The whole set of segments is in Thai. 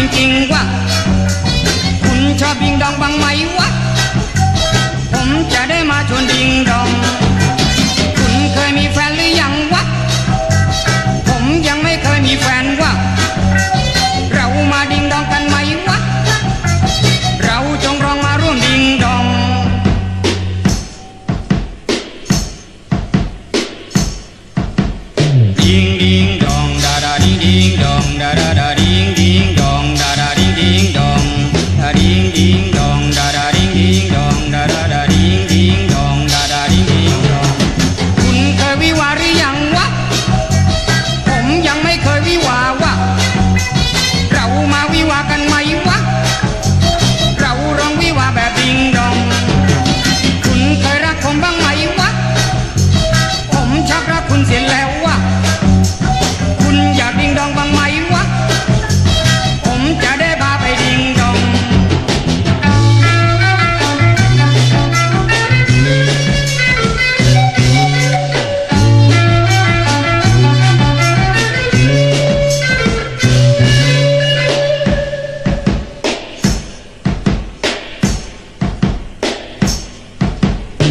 จริงๆวะคุณชอบบิงดองบ้างไหมวะ ผมจะได้มาชวนยิง Ding ding.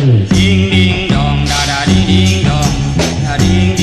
딩딩동 다라리딩동 다리